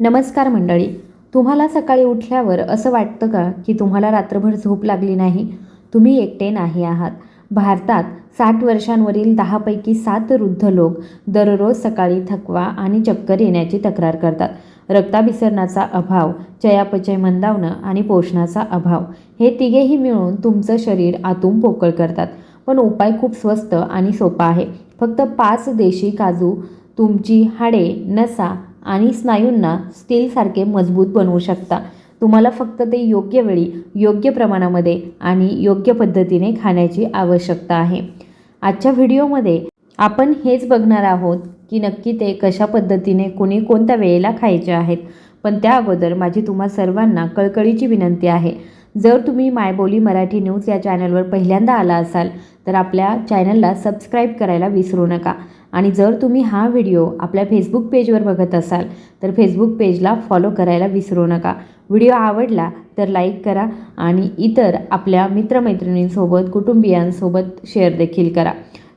नमस्कार मंडळी. तुम्हाला सकाळी उठल्यावर असं वाटतं का की तुम्हाला रात्रभर झोप लागली नाही? तुम्ही एकटे नाही आहात. भारतात साठ वर्षांवरील दहापैकी सात वृद्ध लोक दररोज सकाळी थकवा आणि चक्कर येण्याची तक्रार करतात. रक्ताभिसरणाचा अभाव चयापचय मंदावणं आणि पोषणाचा अभाव हे तिघेही मिळून तुमचं शरीर आतून पोकळ करतात. पण उपाय खूप स्वस्त आणि सोपा आहे. फक्त पाच देशी काजू तुमची हाडे नसा आणि स्नायूंना स्टीलसारखे मजबूत बनवू शकता. तुम्हाला फक्त ते योग्य वेळी योग्य प्रमाणामध्ये आणि योग्य पद्धतीने खाण्याची आवश्यकता आहे. आजच्या व्हिडिओमध्ये आपण हेच बघणार आहोत की नक्की ते कशा पद्धतीने कोणी कोणत्या वेळेला खायचे आहेत. पण त्या अगोदर माझी तुम्हा सर्वांना कळकळीची विनंती आहे. जर तुम्ही मायबोली मराठी न्यूज या चॅनलवर पहिल्यांदा आला असाल तर आपल्या चॅनलला सबस्क्राईब करायला विसरू नका. आणि जर तुम्ही हा व्हिडिओ आपल्या फेसबुक पेजवर बघत असाल तर फेसबुक पेजला फॉलो करायला विसरू नका. व्हिडिओ आवडला तर लाईक करा आणि इतर आपल्या मित्रमैत्रिणींसोबत कुटुंबियांसोबत शेअर देखील करा.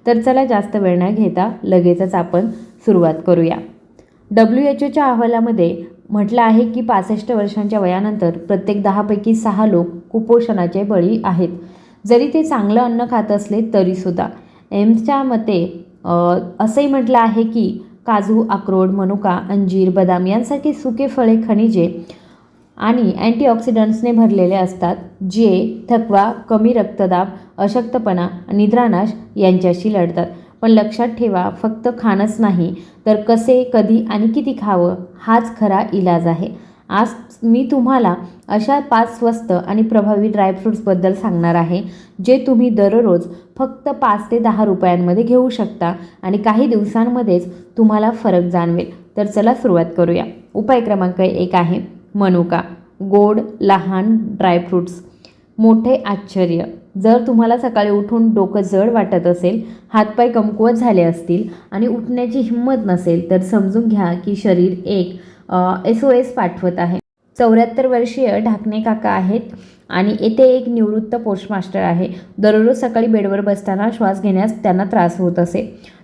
तर चला जास्त वेळ न घेता लगेचच आपण सुरुवात करूया. डब्ल्यू एच ओच्या अहवालामध्ये म्हटलं आहे की पासष्ट वर्षांच्या वयानंतर प्रत्येक दहापैकी सहा लोक कुपोषणाचे बळी आहेत. जरी ते चांगलं अन्न खात असले तरीसुद्धा. एम्सच्या मते असंही म्हटलं आहे की काजू अक्रोड मनुका अंजीर बदाम यांसारखी सुके फळे खनिजे आणि अँटीऑक्सिडंट्सने भरलेले असतात जे थकवा कमी रक्तदाब अशक्तपणा निद्रानाश यांच्याशी लढतात. पण लक्षात ठेवा फक्त खाणंच नाही तर कसे कधी आणि किती खावं हाच खरा इलाज आहे. आज मी तुम्हाला अशा पाच स्वस्त आणि प्रभावी ड्रायफ्रूट्सबद्दल सांगणार आहे जे तुम्ही दररोज फक्त पाच ते दहा रुपयांमध्ये घेऊ शकता आणि काही दिवसांमध्येच तुम्हाला फरक जाणवेल. तर चला सुरुवात करूया. उपाय क्रमांक एक आहे मनुका गोड लहान ड्रायफ्रूट्स मोठे आश्चर्य. जर तुम्हाला सकाळी उठून डोकं जड वाटत असेल हातपाय कमकुवत झाले असतील आणि उठण्याची हिंमत नसेल तर समजून घ्या की शरीर एक एस ओ एस पाठवत आहे. चौऱ्याहत्तर वर्षीय ढाकणे काका आहेत आणि येथे एक निवृत्त पोस्टमास्टर आहे. दररोज सकाळी बेडवर बसताना श्वास घेण्यास त्यांना त्रास होत असे.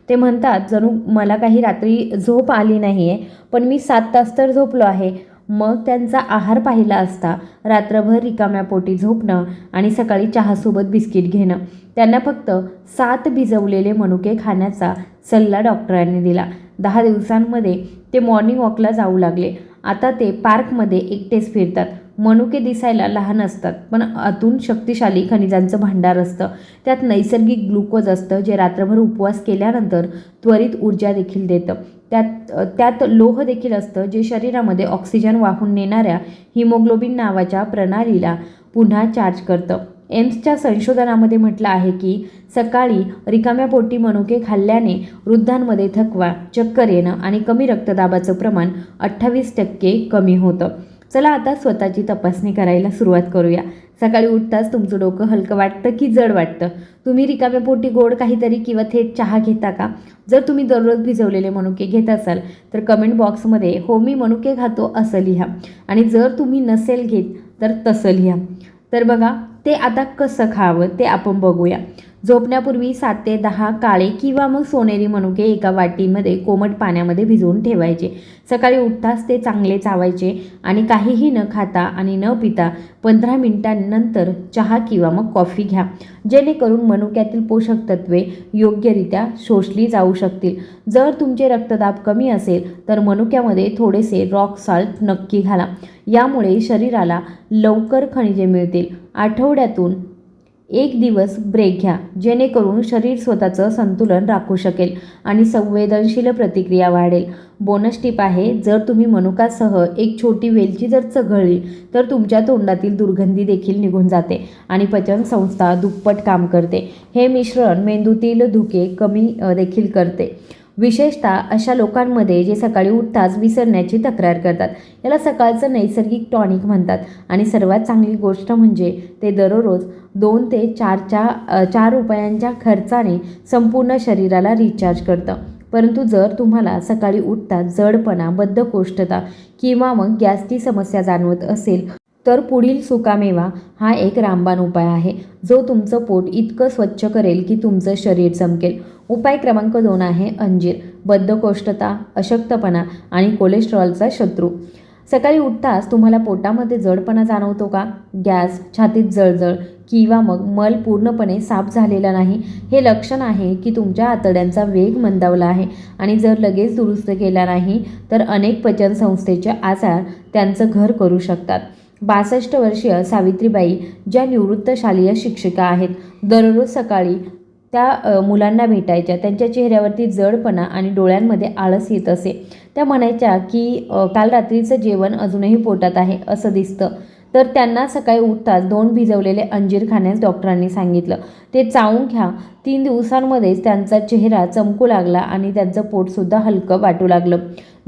ते म्हणतात जणू मला काही रात्री झोप आली नाही आहे पण मी सात तास तर झोपलो आहे. मग त्यांचा आहार पाहिला असता रात्रभर रिकाम्या पोटी झोपणं आणि सकाळी चहासोबत बिस्किट घेणं. त्यांना फक्त सात भिजवलेले मनुके खाण्याचा सल्ला डॉक्टरांनी दिला. दहा दिवसांमध्ये ते मॉर्निंग वॉकला जाऊ लागले. आता ते पार्कमध्ये एकटेच फिरतात. मनुके दिसायला लहान असतात पण आतून शक्तिशाली खनिजांचं भांडार असतं. त्यात नैसर्गिक ग्लुकोज असतं जे रात्रभर उपवास केल्यानंतर त्वरित ऊर्जा देखील देतं. त्यात त्यात लोह देखील असतं जे शरीरामध्ये ऑक्सिजन वाहून नेणाऱ्या हिमोग्लोबिन नावाच्या प्रणालीला पुन्हा चार्ज करतं. एम्सच्या संशोधनामध्ये म्हटलं आहे की सकाळी रिकाम्या पोटी मनुके खाल्ल्याने वृद्धांमध्ये थकवा चक्कर येणं आणि कमी रक्तदाबाचं प्रमाण अठ्ठावीस टक्के कमी होतं. चला आता स्वतःची तपासणी करायला सुरुवात करूया. सकाळी उठताच तुमचं डोकं हलकं वाटतं की जड वाटतं? तुम्ही रिकाम्या पोटी गोड काहीतरी किंवा थेट चहा घेता का? जर तुम्ही दररोज भिजवलेले मनुके घेत असाल तर कमेंट बॉक्समध्ये हो मी मनुके खातो असं लिहा. आणि जर तुम्ही नसेल घेत तर तसं लिहा. तर बघा ते आता कसं खावं ते आपण बघूया. झोपण्यापूर्वी सात ते दहा काळे किंवा मग सोनेरी मनुके एका वाटीमध्ये कोमट पाण्यामध्ये भिजवून ठेवायचे. सकाळी उठताच ते चांगले चावायचे आणि काहीही न खाता आणि न पिता पंधरा मिनिटांनंतर चहा किंवा मग कॉफी घ्या. जेणेकरून मनुक्यातील पोषक तत्वे योग्यरित्या शोषली जाऊ शकतील. जर तुमचे रक्तदाब कमी असेल तर मनुक्यामध्ये थोडेसे रॉक साल्ट नक्की घाला. यामुळे शरीराला लवकर खनिजे मिळतील. आठवड्यातून एक दिवस ब्रेक घ्या जेणेकरून शरीर स्वतःचं संतुलन राखू शकेल आणि संवेदनशील प्रतिक्रिया वाढेल. बोनस टिप आहे जर तुम्ही मनुकासह एक छोटी वेलची जर चघळली तर तुमच्या तोंडातील दुर्गंधी देखील निघून जाते आणि पचनसंस्था दुप्पट काम करते. हे मिश्रण मेंदूतील धुके कमी देखील करते. विशेषतः अशा लोकांमध्ये जे सकाळी उठताच विसरण्याची तक्रार करतात. याला सकाळचं नैसर्गिक टॉनिक म्हणतात. आणि सर्वात चांगली गोष्ट म्हणजे ते दररोज दोन ते चारच्या चार रुपयांच्या खर्चाने संपूर्ण शरीराला रिचार्ज करतं. परंतु जर तुम्हाला सकाळी उठता जडपणा बद्धकोष्ठता किंवा मग गॅसची समस्या जाणवत असेल तर पुढील सुकामेवा हा एक रामबाण उपाय आहे. जो तुमचं पोट इतकं स्वच्छ करेल की तुमचं शरीर चमकेल. उपाय क्रमांक दोन आहे अंजीर. बद्धकोष्ठता अशक्तपणा आणि कोलेस्ट्रॉलचा शत्रू. सकाळी उठताच तुम्हाला पोटामध्ये जडपणा जाणवतो का? गॅस छातीत जळजळ किंवा मग मल पूर्णपणे साफ झालेला नाही. हे लक्षण आहे की तुमच्या आतड्यांचा वेग मंदावला आहे आणि जर लगेच दुरुस्त केला नाही तर अनेक पचनसंस्थेचे आजार त्यांचं घर करू शकतात. बासष्ट वर्षीय सावित्रीबाई ज्या निवृत्त शालेय शिक्षिका आहेत दररोज सकाळी त्या मुलांना भेटायच्या. त्यांच्या चेहऱ्यावरती जडपणा आणि डोळ्यांमध्ये आळस येत असे. त्या म्हणायच्या की काल रात्रीचं जेवण अजूनही पोटात आहे असं दिसतं. तर त्यांना सकाळी उठताच दोन भिजवलेले अंजीर खाण्यास डॉक्टरांनी सांगितलं. ते चावून घ्या. तीन दिवसांमध्येच त्यांचा चेहरा चमकू लागला आणि त्यांचं पोटसुद्धा हलकं वाटू लागलं.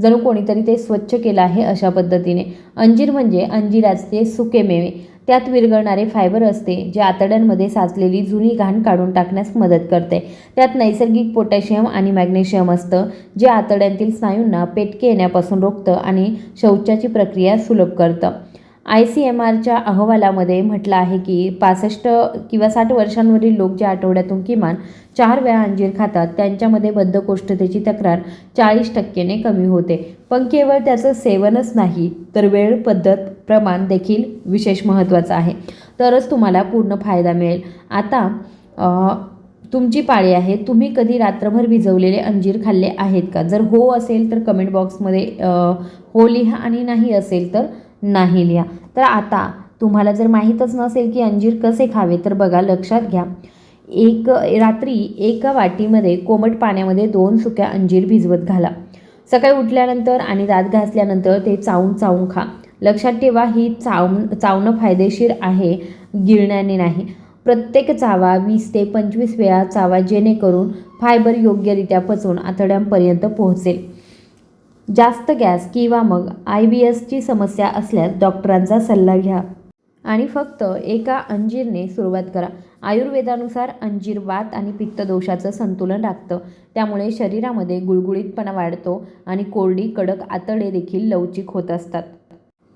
जणू कोणीतरी ते स्वच्छ केलं आहे अशा पद्धतीने. अंजीर म्हणजे अंजिराचे सुके मेवे. त्यात विरघळणारे फायबर असते जे आतड्यांमध्ये साचलेली जुनी घाण काढून टाकण्यास मदत करते. त्यात नैसर्गिक पोटॅशियम आणि मॅग्नेशियम असतं जे आतड्यांतील स्नायूंना पेटके येण्यापासून रोखतं आणि शौचाची प्रक्रिया सुलभ करतं. आय सी एम आरच्या अहवालामध्ये म्हटलं आहे की पासष्ट किंवा साठ वर्षांवरील लोक जे आठवड्यातून किमान चार वेळा अंजीर खातात त्यांच्यामध्ये बद्धकोष्ठतेची तक्रार चाळीस टक्क्याने कमी होते. पण केवळ त्याचं सेवनच नाही तर वेळ पद्धत प्रमाण देखील विशेष महत्त्वाचं आहे. तरच तुम्हाला पूर्ण फायदा मिळेल. आता तुमची पाळी आहे. तुम्ही कधी रात्रभर भिजवलेले अंजीर खाल्ले आहेत का? जर हो असेल तर कमेंट बॉक्समध्ये हो लिहा आणि नाही असेल तर नाही लिहा तर आता तुम्हाला जर माहीतच नसेल की अंजीर कसे खावे तर बघा लक्षात घ्या. एक रात्री एका वाटीमध्ये कोमट पाण्यामध्ये दोन सुक्या अंजीर भिजवत घाला. सकाळी उठल्यानंतर आणि दात घासल्यानंतर ते चावून चावून खा. लक्षात ठेवा ही चावून चावणं फायदेशीर आहे गिळण्याने नाही. प्रत्येक चावा वीस ते पंचवीस वेळा चावा जेणेकरून फायबर योग्यरित्या पचवून आतड्यांपर्यंत पोहोचेल. जास्त गॅस किंवा मग आय बी एसची समस्या असल्यास डॉक्टरांचा सल्ला घ्या. आणि फक्त एका अंजीरने सुरुवात करा. आयुर्वेदानुसार अंजीर वात आणि पित्त दोषाचं संतुलन राखतं. त्यामुळे शरीरामध्ये गुळगुळीतपणा वाढतो आणि कोरडी कडक आतडे देखील लवचिक होत असतात.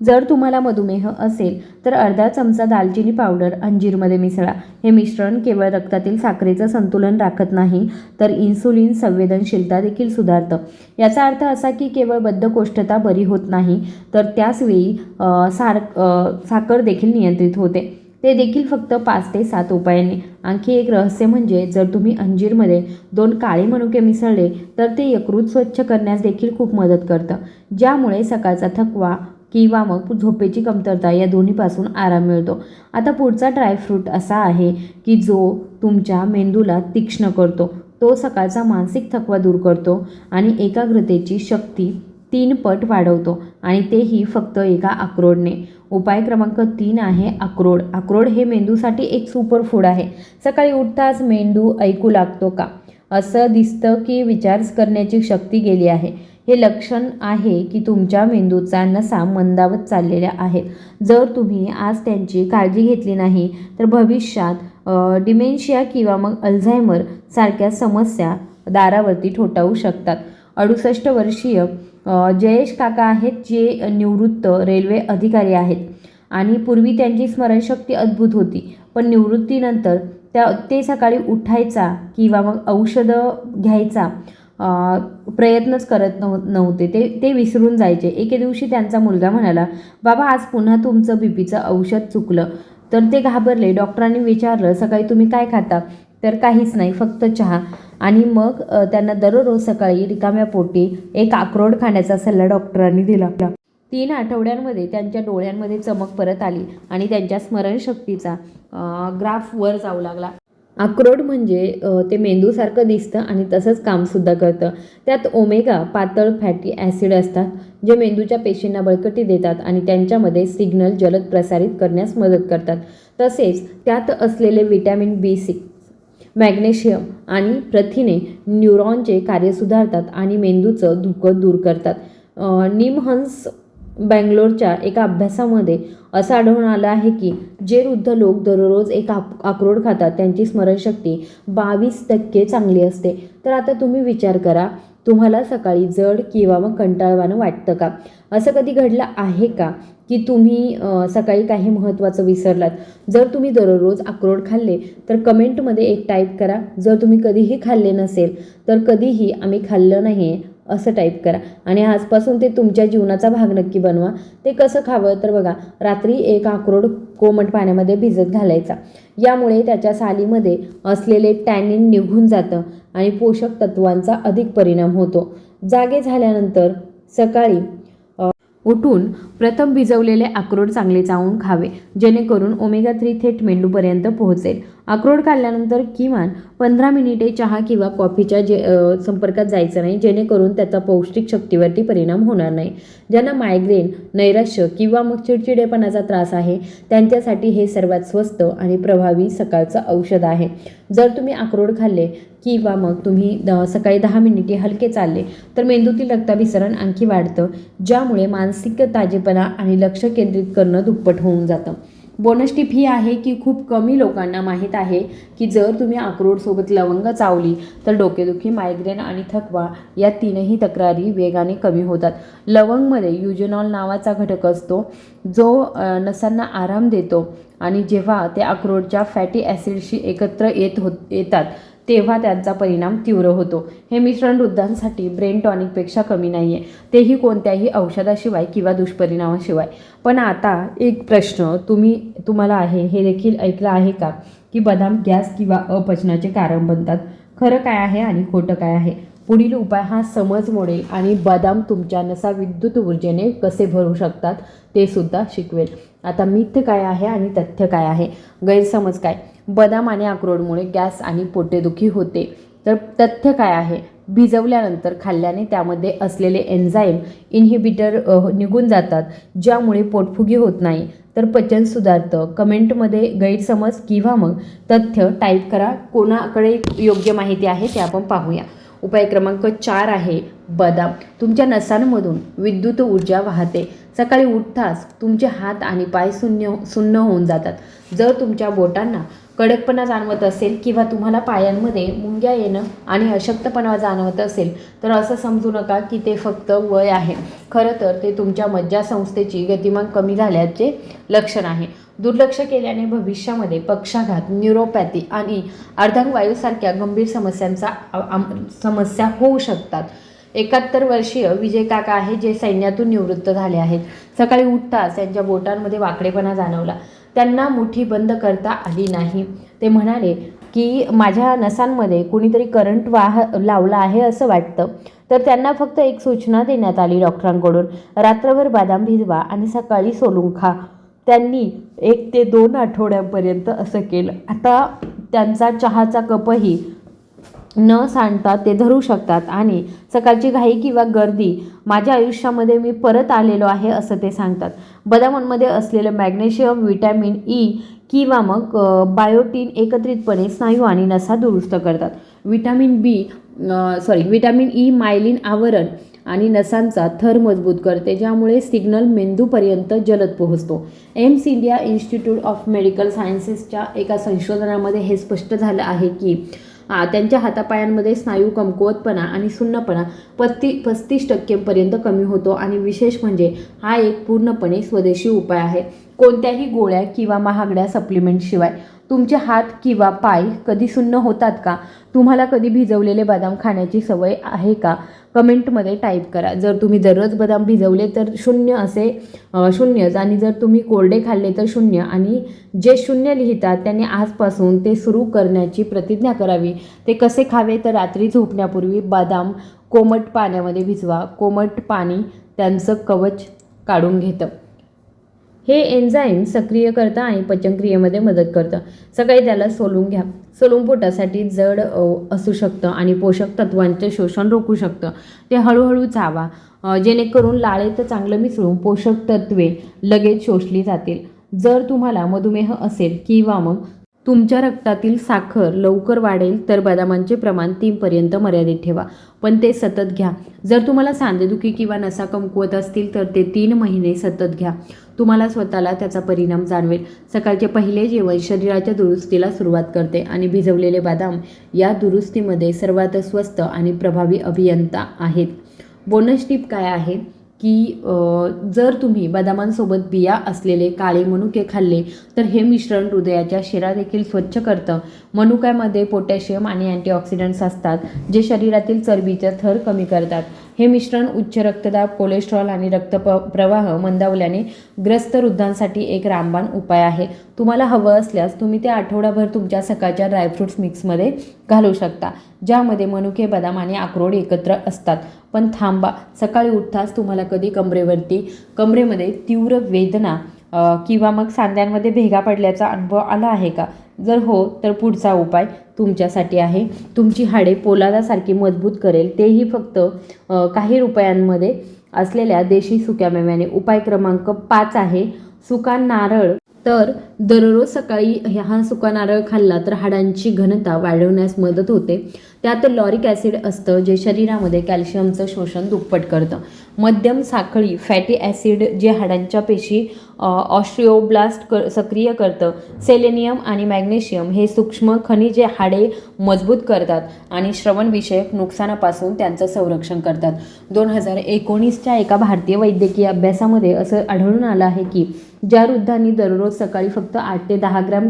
जर तुम्हाला मधुमेह असेल तर अर्धा चमचा दालचिनी पावडर अंजीरमध्ये मिसळा. हे मिश्रण केवळ रक्तातील साखरेचं संतुलन राखत नाही तर इन्सुलिन संवेदनशीलता देखील सुधारतं. याचा अर्थ असा की केवळ बद्धकोष्ठता बरी होत नाही तर त्याचवेळी अ, सार साखर देखील नियंत्रित होते. ते देखील फक्त पाच ते सात उपायांनी. आणखी एक रहस्य म्हणजे जर तुम्ही अंजीरमध्ये दोन काळे मनुके मिसळले तर ते यकृत स्वच्छ करण्यास देखील खूप मदत करतं. ज्यामुळे सकाळचा थकवा किंवा मग झोपेची कमतरता या दोन्हीपासून आराम मिळतो. आता पुढचा ड्रायफ्रूट असा आहे की जो तुमच्या मेंदूला तीक्ष्ण करतो. तो सकाळचा मानसिक थकवा दूर करतो आणि एकाग्रतेची शक्ती तीन पट वाढवतो आणि तेही फक्त एका अक्रोडने. उपाय क्रमांक तीन आहे अक्रोड. अक्रोड हे मेंदूसाठी एक सुपर फूड आहे. सकाळी उठताच मेंदू ऐकू लागतो का? असं दिसतं की विचार करण्याची शक्ती गेली आहे. हे लक्षण आहे की तुमच्या मेंदूचा नसा मंदावत चाललेल्या आहेत. जर तुम्ही आज त्यांची काळजी घेतली नाही तर भविष्यात डिमेन्शिया किंवा मग अल्झायमर सारख्या समस्या दारावरती ठोठावू शकतात. अडुसष्ट वर्षीय जयेश काका आहेत जे निवृत्त रेल्वे अधिकारी आहेत आणि पूर्वी त्यांची स्मरणशक्ती अद्भुत होती. पण निवृत्तीनंतर त्या ते सकाळी उठायचा किंवा मग औषधं घ्यायचा प्रयत्नच करत नव नव्हते. ते ते विसरून जायचे. एके दिवशी त्यांचा मुलगा म्हणाला बाबा आज पुन्हा तुमचं बी पीचं औषध चुकलं. तर ते घाबरले. डॉक्टरांनी विचारलं सकाळी तुम्ही काय खाता? तर काहीच नाही फक्त चहा. आणि मग त्यांना दररोज सकाळी रिकाम्या पोटी एक अक्रोड खाण्याचा सल्ला डॉक्टरांनी दिला. तीन आठवड्यांमध्ये त्यांच्या डोळ्यांमध्ये चमक परत आली आणि त्यांच्या स्मरणशक्तीचा ग्राफ वर जाऊ लागला. अक्रोड म्हणजे ते मेंदूसारखं दिसतं आणि तसंच कामसुद्धा करतं. त्यात ओमेगा पातळ फॅटी ॲसिड असतात जे मेंदूच्या पेशींना बळकटी देतात आणि त्यांच्यामध्ये सिग्नल जलद प्रसारित करण्यास मदत करतात. तसेच त्यात असलेले विटॅमिन बी सिक्स मॅग्नेशियम आणि प्रथिने न्यूरॉनचे कार्य सुधारतात आणि मेंदूचं धुकं दूर करतात. निमहंस बँगलोरच्या एका अभ्यासामध्ये असं आढळून आलं आहे की जे वृद्ध लोक दररोज एक आक अक्रोड खातात त्यांची स्मरणशक्ती बावीस टक्के चांगली असते. तर आता तुम्ही विचार करा तुम्हाला सकाळी जड किंवा मग कंटाळवाणं वाटतं का? असं कधी घडलं आहे का की तुम्ही सकाळी काही महत्त्वाचं विसरलात? जर तुम्ही दररोज अक्रोड खाल्ले तर कमेंटमध्ये एक टाईप करा. जर तुम्ही कधीही खाल्ले नसेल तर कधीही आम्ही खाल्लं नाही असं टाईप करा. आणि आजपासून ते तुमच्या जीवनाचा भाग नक्की बनवा. ते कसं खावं तर बघा रात्री एक अक्रोड कोमट पाण्यामध्ये भिजत घालायचा. यामुळे त्याच्या सालीमध्ये असलेले टॅनिन निघून जातं आणि पोषक तत्वांचा अधिक परिणाम होतो. जागे झाल्यानंतर सकाळी उठून प्रथम भिजवलेले अक्रोड चांगले चावून खावे जेणेकरून ओमेगा थ्री थेट मेंदूपर्यंत पोहोचेल. अक्रोड काढल्यानंतर किमान पंधरा मिनिटे चहा किंवा कॉफीच्या जे संपर्कात जायचं नाही जेणेकरून त्याचा पौष्टिक शक्तीवरती परिणाम होणार नाही. ज्यांना मायग्रेन नैराश्य किंवा मग चिडचिडेपणाचा त्रास आहे त्यांच्यासाठी हे सर्वात स्वस्त आणि प्रभावी सकाळचं औषध आहे. जर तुम्ही अक्रोड खाल्ले किंवा मग तुम्ही द सकाळी दहा मिनिटे हलके चालले तर मेंदूतील रक्ताभिसरण आणखी वाढतं ज्यामुळे मानसिक ताजेपणा आणि लक्ष केंद्रित करणं दुप्पट होऊन जातं. बोनस टिप ही आहे की खूप कमी लोकांना माहीत आहे की जर तुम्ही अक्रोडसोबत लवंग चावली तर डोकेदुखी मायग्रेन आणि थकवा या तीनही तक्रारी वेगाने कमी होतात. लवंगमध्ये युजेनॉल नावाचा घटक असतो जो नसांना आराम देतो आणि जेव्हा ते अक्रोडच्या फॅटी ॲसिडशी एकत्र येत होत येतात तेव्हा त्यांचा परिणाम तीव्र होतो. हे मिश्रण वृद्धांसाठी ब्रेन टॉनिकपेक्षा कमी नाही आहे तेही कोणत्याही औषधाशिवाय किंवा दुष्परिणामाशिवाय. पण आता एक प्रश्न तुम्ही तुम्हाला आहे हे देखील ऐकलं आहे का? की बदाम गॅस किंवा अपचनाचे कारण बनतात. खरं काय आहे आणि खोटं काय आहे? पुढील उपाय हा समज मोडेल आणि बदाम तुमच्या नसा विद्युत ऊर्जेने कसे भरू शकतात ते सुद्धा शिकवेल. आता मिथ्य काय आहे आणि तथ्य काय आहे? गैरसमज काय? बदाम आणि अक्रोडमुळे गॅस आणि पोटेदुखी होते. तर तथ्य काय आहे? भिजवल्यानंतर खाल्ल्याने त्यामध्ये असलेले एन्झाईम इन्हिबिटर निघून जातात ज्यामुळे पोटफुगी होत नाही. तर पचन सुधारतं कमेंटमध्ये गैरसमज किंवा मग तथ्य टाईप करा. कोणाकडे योग्य माहिती आहे ते आपण पाहूया. उपाय क्रमांक चार आहे बदाम. तुमच्या नसांमधून विद्युत ऊर्जा वाहते. सकाळी उठताच तुमचे हात आणि पाय शून्य सुन्न होऊन जातात. जर तुमच्या बोटांना कडकपणा जाणवत असेल किंवा तुम्हाला पायांमध्ये मुंग्या येणं आणि अशक्तपणा जाणवत असेल तर असं समजू नका की ते फक्त वय आहे. खरं तर ते तुमच्या मज्जासंस्थेची गतिमान कमी झाल्याचे लक्षण आहे. दुर्लक्ष केल्याने भविष्यामध्ये पक्षाघात न्यूरोपॅथी आणि अर्धांगवायूसारख्या गंभीर समस्यांचा समस्या होऊ शकतात. एकाहत्तर वर्षीय विजय काका आहे जे सैन्यातून निवृत्त झाले आहेत. सकाळी उठताच त्यांच्या बोटांमध्ये वाकडेपणा जाणवला. त्यांना मुठी बंद करता आली नाही. ते म्हणाले की माझ्या नसांमध्ये कुणीतरी करंट वाह लावला आहे असं वाटतं. तर त्यांना फक्त एक सूचना देण्यात आली डॉक्टरांकडून. रात्रभर बदाम भिजवा आणि सकाळी सोलून खा. त्यांनी एक ते दोन आठवड्यांपर्यंत असं केलं. आता त्यांचा चहाचा कपही न सांडता ते धरू शकतात. आणि सकाळची घाई किंवा गर्दी माझ्या आयुष्यामध्ये मी परत आलेलो आहे असं ते सांगतात. बदामांमध्ये असलेलं मॅग्नेशियम विटॅमिन ई किंवा मग बायोटीन एकत्रितपणे स्नायू आणि नसा दुरुस्त करतात. Vitamin B sorry vitamin E myelin आवरण आणि नसांचा थर मजबूत करते ज्यामुळे सिग्नल मेंदूपर्यंत जलद पोहोचतो. AIIMS India institute of medical सायन्सेसच्या एका संशोधनामध्ये हे स्पष्ट झालं आहे की त्यांच्या हातापायांमध्ये स्नायू कमकुवतपणा आणि सुन्नपणा पस्ती पस्तीस टक्केपर्यंत कमी होतो आणि विशेष म्हणजे हा एक पूर्णपणे स्वदेशी उपाय आहे. कोणत्याही गोळ्या किंवा महागड्या सप्लिमेंटशिवाय तुमचे हात किंवा पाय कधी सुन्न होतात का? तुम्हाला कधी भिजवलेले बदाम खाण्याची सवय आहे का? कमेंटमध्ये टाईप करा. जर तुम्ही दररोज बदाम भिजवले तर शून्य असे शून्यच आणि जर तुम्ही कोरडे खाल्ले तर शून्य. आणि जे शून्य लिहितात त्यांनी आजपासून ते सुरू करण्याची प्रतिज्ञा करावी. ते कसे खावे तर रात्री झोपण्यापूर्वी बदाम कोमट पाण्यामध्ये भिजवा. कोमट पाणी त्यांचं कवच काढून घेतं. हे एन्झाईम सक्रिय करतं आणि पचनक्रियेमध्ये मदत करतं. सकाळी त्याला सोलून घ्या. सोलून पोटासाठी जड असू शकतं आणि पोषक तत्वांचे शोषण रोखू शकतं. ते हळूहळू चावा. जेणेकरून लाळेत चांगलं मिसळून पोषक तत्वे लगेच शोषली जातील. जर तुम्हाला मधुमेह असेल किंवा मग तुमच्या रक्तातील साखर लवकर वाढेल तर बदामांचे प्रमाण तीनपर्यंत मर्यादित ठेवा. पण ते सतत घ्या. जर तुम्हाला सांधेदुखी किंवा नसा कमकुवत असतील तर ते तीन महिने सतत घ्या. तुम्हाला स्वतःला त्याचा परिणाम जाणवेल. सकाळचे पहिले जेवण शरीराच्या दुरुस्तीला सुरुवात करते आणि भिजवलेले बदाम या दुरुस्तीमध्ये सर्वात स्वस्त आणि प्रभावी अभियंता आहेत. बोनस टीप काय आहे? की जर तुम्ही बदामांसोबत बिया असलेले काळे मनुके खाल्ले तर हे मिश्रण हृदयाच्या शिरा देखील स्वच्छ करतं. मनुक्यामध्ये पोटॅशियम आणि अँटीऑक्सिडंट्स असतात जे शरीरातील चरबीचे थर कमी करतात. हे मिश्रण उच्च रक्तदाब कोलेस्ट्रॉल आणि रक्त प्रवाह मंदावल्याने ग्रस्त वृद्धांसाठी एक रामबाण उपाय आहे. तुम्हाला हवं असल्यास तुम्ही ते आठवडाभर तुमच्या सकाळच्या ड्रायफ्रुट्स मिक्समध्ये घालू शकता ज्यामध्ये मनुके बदाम आणि अक्रोड एकत्र असतात. पण थांबा सकाळी उठताच तुम्हाला कधी कमरेवरती कमरेमध्ये तीव्र वेदना किंवा मग सांध्यांमध्ये भेगा पडल्याचा अनुभव आला आहे का? जर हो तर पुढचा उपाय तुमच्यासाठी आहे. तुमची हाडे पोलादासारखी मजबूत करेल. तेही फक्त काही रुपयांमध्ये असलेल्या देशी सुक्या मेव्याने. उपाय क्रमांक पाच आहे. सुका नारळ तर दररोज सकाळी ह्या- हा सुका नारळ खाल्ला तर हाडांची घनता वाढवण्यास मदत होते. त्यात लॉरिक ॲसिड असतं जे शरीरामध्ये कॅल्शियमचं शोषण दुप्पट करतं. मध्यम साखळी फॅटी ॲसिड जे हाडांच्या पेशी ऑस्ट्रिओब्लास्ट कर सक्रिय करतं. सेलेनियम आणि मॅग्नेशियम हे सूक्ष्म खनिजे हाडे मजबूत करतात आणि श्रवणविषयक नुकसानापासून त्यांचं संरक्षण करतात. दोन हजार एकोणीसच्या एका भारतीय वैद्यकीय अभ्यासामध्ये असं आढळून आलं आहे की ज्या वृद्धांनी दररोज सकाळी फक्त आठ ते दहा ग्रॅम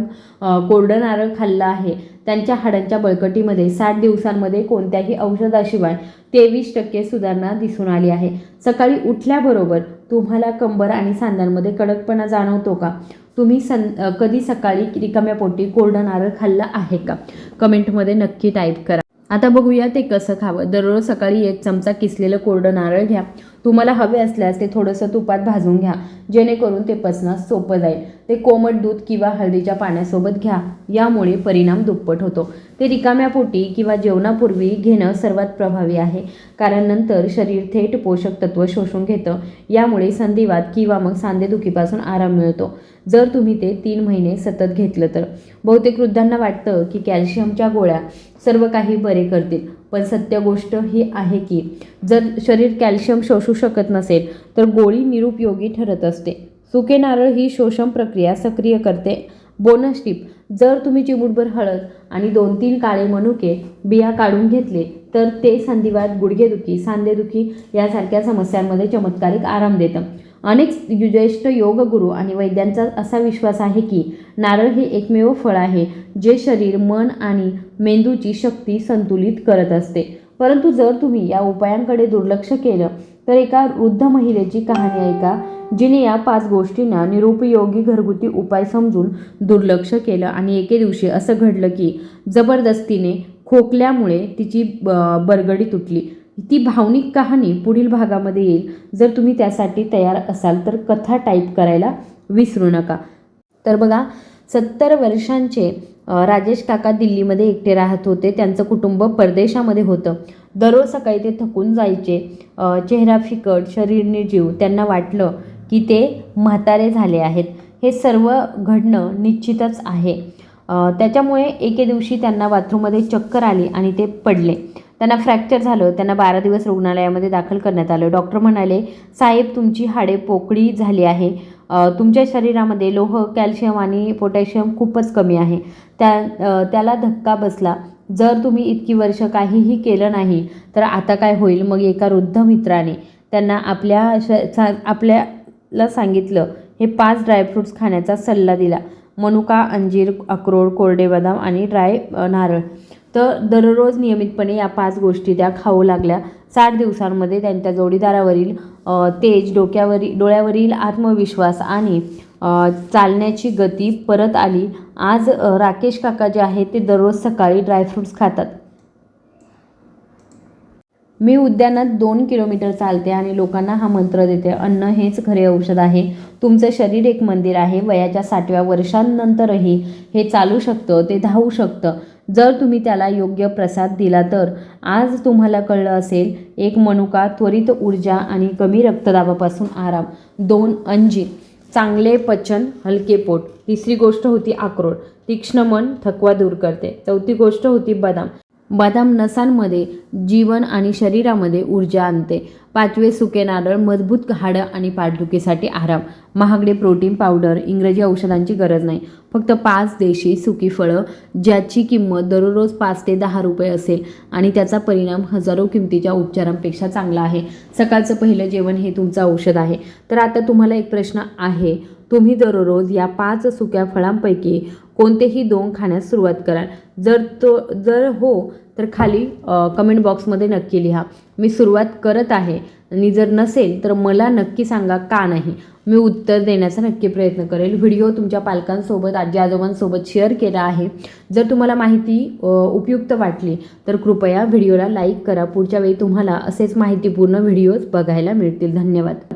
कोरडं नारळ खाल्ला आहे त्यांच्या हाडांच्या बळकटीमध्ये साठ दिवसांमध्ये कोणत्याही औषधाशिवाय तेवीस टक्के सुधारणा दिसून आली आहे. सकाळी उठल्याबरोबर तुम्हाला कंबर आणि सांध्यांमध्ये कडकपणा जाणवतो का? तुम्ही सं कधी सकाळी रिकाम्या पोटी कोरडं नारळ खाल्लं आहे का? कमेंटमध्ये नक्की टाईप करा. आता बघूया ते कसं खावं. दररोज सकाळी एक चमचा किसलेलं कोरडं नारळ घ्या. तुम्हाला हवे असल्यास ते थोडंसं तुपात भाजून घ्या. जेणेकरून ते पचनास सोपं जाईल. ते कोमट दूध किंवा हळदीच्या पाण्यासोबत घ्या. यामुळे परिणाम दुप्पट होतो. ते रिकाम्या पोटी किंवा जेवणापूर्वी घेणं सर्वात प्रभावी आहे. कारण नंतर शरीर थेट पोषक तत्व शोषून घेतं. यामुळे संधिवात किंवा मग सांधेदुखीपासून आराम मिळतो. जर तुम्ही ते तीन महिने सतत घेतलं तर. बहुतेक वृद्धांना वाटतं की कॅल्शियमच्या गोळ्या सर्व काही बरे करतील. पण सत्य गोष्ट ही आहे की जर शरीर कॅल्शियम शोषू शकत नसेल तर गोळी निरुपयोगी ठरत असते. सुके नारळ ही शोषण प्रक्रिया सक्रिय करते. बोनस टिप जर तुम्ही चिमूटभर हळद आणि दोन तीन काळे मनुके बिया काढून घेतले तर ते संधिवात गुडघेदुखी सांधेदुखी यासारख्या समस्यांमध्ये चमत्कारिक आराम देतं. अनेक ज्येष्ठ योगगुरू आणि वैद्यांचा असा विश्वास आहे की नारळ हे एकमेव फळ आहे जे शरीर मन आणि मेंदूची शक्ती संतुलित करत असते. परंतु जर तुम्ही या उपायांकडे दुर्लक्ष केलं तर एका वृद्ध महिलेची कहाणी ऐका जिने या पाच गोष्टींना निरुपयोगी घरगुती उपाय समजून दुर्लक्ष केलं आणि एके दिवशी असं घडलं की जबरदस्तीने खोकल्यामुळे तिची ब- बरगडी तुटली. ती भावनिक कहाणी पुढील भागामध्ये येईल. जर तुम्ही त्यासाठी तयार असाल तर कथा टाईप करायला विसरू नका. तर बघा सत्तर वर्षांचे राजेश काका दिल्लीमध्ये एकटे राहत होते. त्यांचं कुटुंब परदेशामध्ये होतं. दररोज सकाळी ते थकून जायचे. चेहरा फिकट शरीर निर्जीव. त्यांना वाटलं की ते म्हातारे झाले आहेत. हे सर्व घडणं निश्चितच आहे. त्याच्यामुळे एके दिवशी त्यांना बाथरूममध्ये चक्कर आली आणि ते पडले. त्यांना फ्रॅक्चर झालं. त्यांना बारा दिवस रुग्णालयामध्ये दाखल करण्यात आलं. डॉक्टर म्हणाले साहेब तुमची हाडे पोकळी झाली आहे. तुमच्या शरीरामध्ये लोह कॅल्शियम आणि पोटॅशियम खूपच कमी आहे. त्या त्याला धक्का बसला. जर तुम्ही इतकी वर्ष काहीही केलं नाही तर आता काय होईल? मग एका वृद्ध मित्राने त्यांना आपल्या श सा- आपल्याला सांगितलं. हे पाच ड्रायफ्रूट्स खाण्याचा सल्ला दिला. मनुका अंजीर अक्रोड कोरडे बदाम आणि ड्राय नारळ. तर दररोज नियमितपणे या पाच गोष्टी त्या खाऊ लागल्या. साठ दिवसांमध्ये त्यांच्या जोडीदारावरील तेज डोक्यावरील डोळ्यावरील आत्मविश्वास आणि चालण्याची गती परत आली. आज राकेश काका जे आहेत ते दररोज सकाळी ड्रायफ्रूट्स खातात. मी उद्यानात दोन किलोमीटर चालते आणि लोकांना हा मंत्र देते अन्न हेच खरे औषध आहे. तुमचं शरीर एक मंदिर आहे वयाच्या साठव्या वर्षांनंतरही हे चालू शकतं ते धावू शकतं. जर तुम्ही त्याला योग्य प्रसाद दिला तर आज तुम्हाला कळलं असेल एक मनुका त्वरित ऊर्जा आणि कमी रक्तदाबापासून आराम. दोन अंजीर चांगले पचन हलके पोट. तिसरी गोष्ट होती आक्रोड. तीक्ष्ण मन थकवा दूर करते. चौथी गोष्ट होती बदाम. बदाम नसांमध्ये जीवन आणि शरीरामध्ये ऊर्जा आणते. पाचवे सुके नारळ मजबूत हाडं आणि पाठदुखीसाठी आराम. महागडे प्रोटीन पावडर इंग्रजी औषधांची गरज नाही. फक्त पाच देशी सुकी फळं ज्याची किंमत दररोज पाच ते दहा रुपये असेल आणि त्याचा परिणाम हजारो किमतीच्या उपचारांपेक्षा चांगला आहे. सकाळचं पहिलं जेवण हे तुमचं औषध आहे. तर आता तुम्हाला एक प्रश्न आहे. तुम्ही दररोज या पाच सुक्या फळांपैकी कोणतेही दोन खाण्यास सुरुवात कराल. जर तो जर हो तर खाली कमेंट बॉक्समध्ये नक्की लिहा. मी सुरुवात करत आहे आणि जर नसेल तर मला नक्की सांगा का नाही. मी उत्तर देण्याचा नक्की प्रयत्न करेल. व्हिडिओ तुमच्या पालकांसोबत आजी आजोबांसोबत शेअर केला आहे. जर तुम्हाला माहिती उपयुक्त वाटली तर कृपया व्हिडिओला लाईक करा. पुढच्या वेळी तुम्हाला असेच माहितीपूर्ण व्हिडिओज बघायला मिळतील. धन्यवाद.